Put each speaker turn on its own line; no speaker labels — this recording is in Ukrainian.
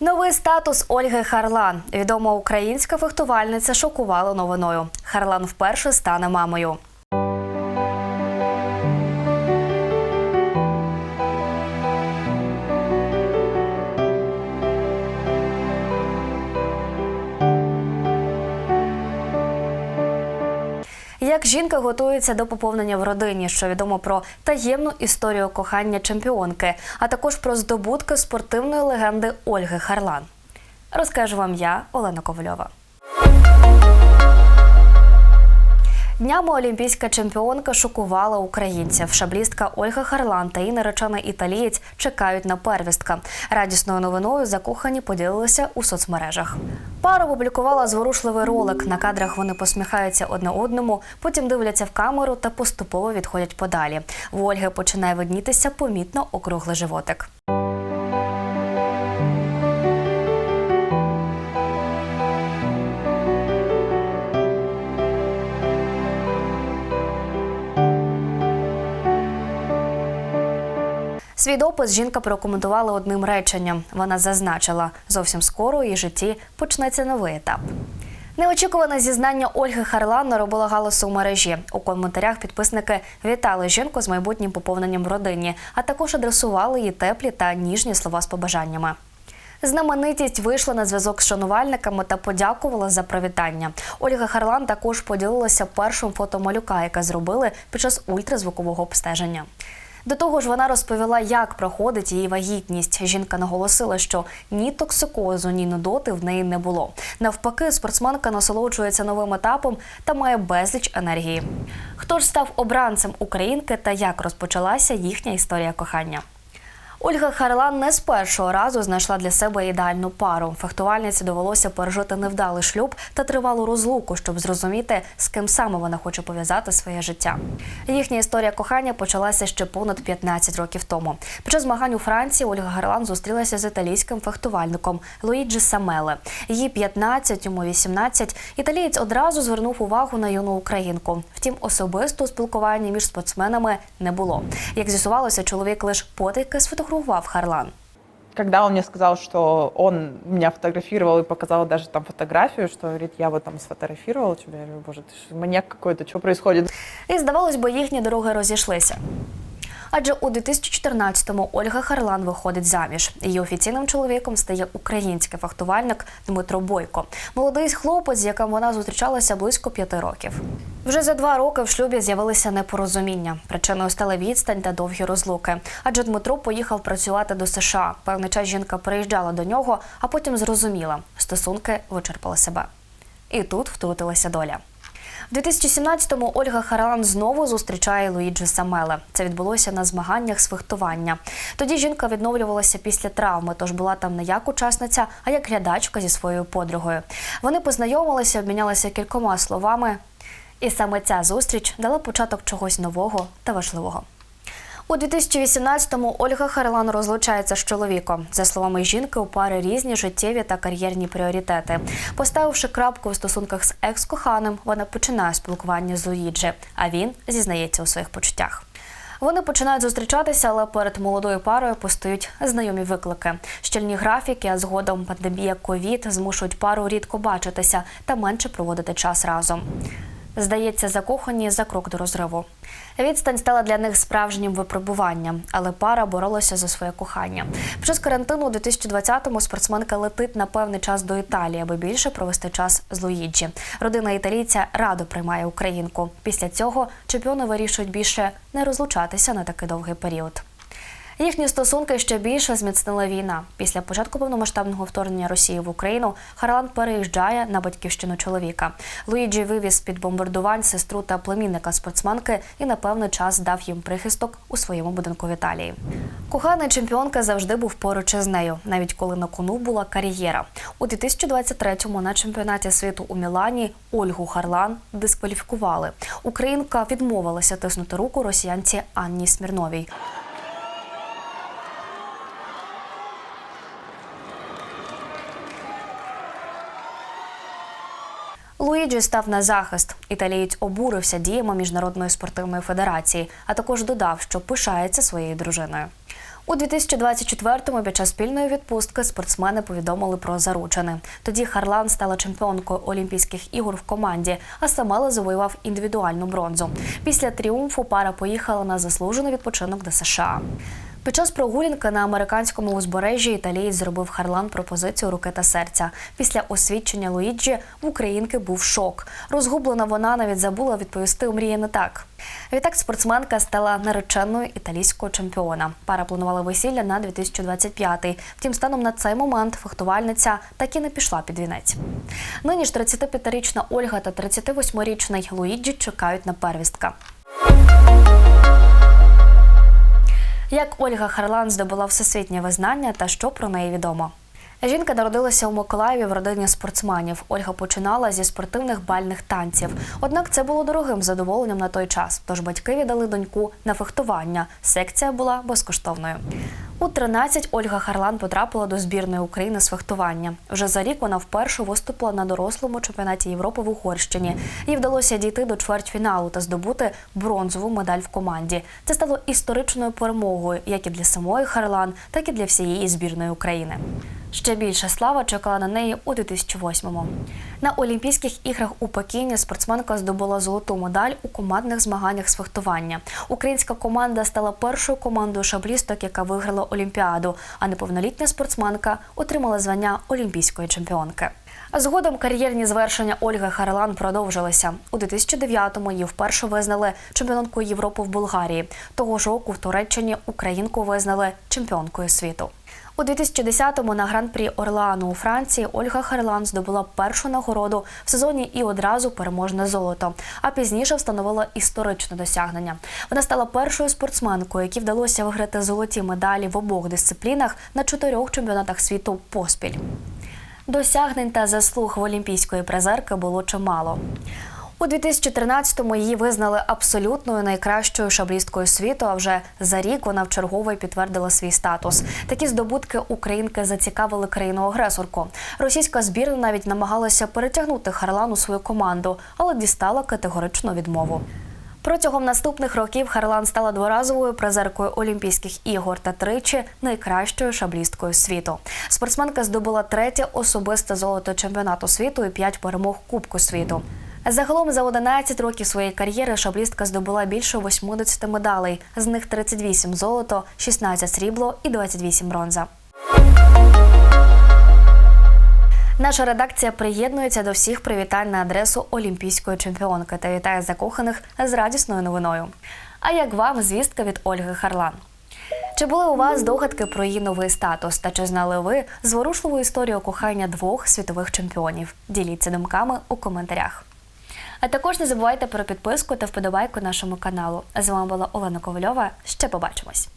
Новий статус Ольги Харлан. Відома українська фехтувальниця шокувала новиною. Харлан вперше стане мамою. Як жінка готується до поповнення в родині, що відомо про таємну історію кохання чемпіонки, а також про здобутки спортивної легенди Ольги Харлан. Розкажу вам я, Олена Ковальова. Днями олімпійська чемпіонка шокувала українців. Шаблістка Ольга Харлан та її наречений італієць чекають на первістка. Радісною новиною закохані поділилися у соцмережах. Пара опублікувала зворушливий ролик. На кадрах вони посміхаються одне одному, потім дивляться в камеру та поступово відходять подалі. В Ольги починає виднітися помітно округлий животик. Свій допис жінка прокоментувала одним реченням. Вона зазначила, зовсім скоро у її житті почнеться новий етап. Неочікуване зізнання Ольги Харлан наробило галасу у мережі. У коментарях підписники вітали жінку з майбутнім поповненням родині, а також адресували їй теплі та ніжні слова з побажаннями. Знаменитість вийшла на зв'язок з шанувальниками та подякувала за привітання. Ольга Харлан також поділилася першим фото малюка, яке зробили під час ультразвукового обстеження. До того ж, вона розповіла, як проходить її вагітність. Жінка наголосила, що ні токсикозу, ні нудоти в неї не було. Навпаки, спортсменка насолоджується новим етапом та має безліч енергії. Хто ж став обранцем українки та як розпочалася їхня історія кохання? Ольга Харлан не з першого разу знайшла для себе ідеальну пару. Фехтувальниці довелося пережити невдалий шлюб та тривалу розлуку, щоб зрозуміти, з ким саме вона хоче пов'язати своє життя. Їхня історія кохання почалася ще понад 15 років тому. Під час змагань у Франції Ольга Харлан зустрілася з італійським фехтувальником Луїджі Самеле. Їй 15, йому 18. Італієць одразу звернув увагу на юну українку. Втім, особисто спілкування між спортсменами не було. Як з'ясувалося, чоловік лише потайки сфотографував Харлан.
Когда он мне сказал, что он меня фотографировал и показал даже там фотографию, что говорит, я вот там сфотографировал тебя, я говорю, боже, ты ж маньяк какой-то, что происходит?
І здавалось би, їхні дороги розійшлися. Адже у 2014-му Ольга Харлан виходить заміж. Її офіційним чоловіком стає український фехтувальник Дмитро Бойко. Молодий хлопець, з яким вона зустрічалася близько п'яти років. Вже за два роки в шлюбі з'явилися непорозуміння. Причиною стала відстань та довгі розлуки. Адже Дмитро поїхав працювати до США. Певний час жінка приїжджала до нього, а потім зрозуміла, стосунки вичерпали себе. І тут втрутилася доля. В 2017-му Ольга Харалан знову зустрічає Луїджі Самеле. Це відбулося на змаганнях з фехтування. Тоді жінка відновлювалася після травми, тож була там не як учасниця, а як глядачка зі своєю подругою. Вони познайомилися, обмінялися кількома словами. І саме ця зустріч дала початок чогось нового та важливого. У 2018-му Ольга Харлан розлучається з чоловіком. За словами жінки, у пари різні життєві та кар'єрні пріоритети. Поставивши крапку в стосунках з екс-коханим, вона починає спілкування з Луїджі, а він зізнається у своїх почуттях. Вони починають зустрічатися, але перед молодою парою постають знайомі виклики. Щільні графіки, а згодом пандемія ковід змушують пару рідко бачитися та менше проводити час разом. Здається, закохані за крок до розриву. Відстань стала для них справжнім випробуванням, але пара боролася за своє кохання. Під час карантину у 2020-му спортсменка летить на певний час до Італії, аби більше провести час з Луїджі. Родина італійця радо приймає українку. Після цього чемпіони вирішують більше не розлучатися на такий довгий період. Їхні стосунки ще більше зміцнила війна. Після початку повномасштабного вторгнення Росії в Україну Харлан переїжджає на батьківщину чоловіка. Луїджі вивіз під бомбардувань сестру та племінника спортсменки і на певний час дав їм прихисток у своєму будинку в Італії. Кохана чемпіонка завжди був поруч із нею, навіть коли на кону була кар'єра. У 2023-му на чемпіонаті світу у Мілані Ольгу Харлан дискваліфікували. Українка відмовилася тиснути руку росіянці Анні Смірновій. Луїджі став на захист. Італієць обурився діями міжнародної спортивної федерації, а також додав, що пишається своєю дружиною. У 2024-му під час спільної відпустки спортсмени повідомили про заручини. Тоді Харлан стала чемпіонкою Олімпійських ігор в команді, а Самела завоював індивідуальну бронзу. Після тріумфу пара поїхала на заслужений відпочинок до США. Під час прогулянки на американському узбережжі італієць зробив Харлан пропозицію руки та серця. Після освідчення Луїджі в українки був шок. Розгублена вона навіть забула відповісти омріяне так. Відтак спортсменка стала нареченою італійського чемпіона. Пара планувала весілля на 2025-й. Втім, станом на цей момент фехтувальниця так і не пішла під вінець. Нині ж 35-річна Ольга та 38-річний Луїджі чекають на первістка. Як Ольга Харлан здобула всесвітнє визнання та що про неї відомо? Жінка народилася у Миколаєві в родині спортсменів. Ольга починала зі спортивних бальних танців. Однак це було дорогим задоволенням на той час. Тож батьки віддали доньку на фехтування. Секція була безкоштовною. У 13 Ольга Харлан потрапила до збірної України з фехтування. Вже за рік вона вперше виступила на дорослому чемпіонаті Європи в Угорщині. Їй вдалося дійти до чвертьфіналу та здобути бронзову медаль в команді. Це стало історичною перемогою як і для самої Харлан, так і для всієї збірної України. Ще більша слава чекала на неї у 2008-му. На Олімпійських іграх у Пекіні спортсменка здобула золоту медаль у командних змаганнях з фехтування. Українська команда стала першою командою шаблісток, яка виграла Олімпіаду, а неповнолітня спортсменка отримала звання олімпійської чемпіонки. Згодом кар'єрні звершення Ольги Харлан продовжилися. У 2009-му її вперше визнали чемпіонкою Європи в Болгарії. Того ж року в Туреччині українку визнали чемпіонкою світу. У 2010-му на гран-прі Орлеану у Франції Ольга Харлан здобула першу нагороду в сезоні і одразу переможне золото. А пізніше встановила історичне досягнення. Вона стала першою спортсменкою, якій вдалося виграти золоті медалі в обох дисциплінах на чотирьох чемпіонатах світу поспіль. Досягнень та заслуг в олімпійської призерки було чимало. У 2013-му її визнали абсолютною найкращою шаблісткою світу. А вже за рік вона вчергове підтвердила свій статус. Такі здобутки українки зацікавили країну-агресорку. Російська збірна навіть намагалася перетягнути Харлан у свою команду, але дістала категоричну відмову. Протягом наступних років Харлан стала дворазовою призеркою Олімпійських ігор та тричі найкращою шаблісткою світу. Спортсменка здобула третє особисте золото чемпіонату світу і п'ять перемог Кубку світу. Загалом за 11 років своєї кар'єри шаблістка здобула більше 80 медалей. З них 38 золото, 16 срібло і 28 бронза. Наша редакція приєднується до всіх привітань на адресу олімпійської чемпіонки та вітає закоханих з радісною новиною. А як вам звістка від Ольги Харлан? Чи були у вас догадки про її новий статус? Та чи знали ви зворушливу історію кохання двох світових чемпіонів? Діліться думками у коментарях. А також не забувайте про підписку та вподобайку нашому каналу. З вами була Олена Ковальова. Ще побачимось.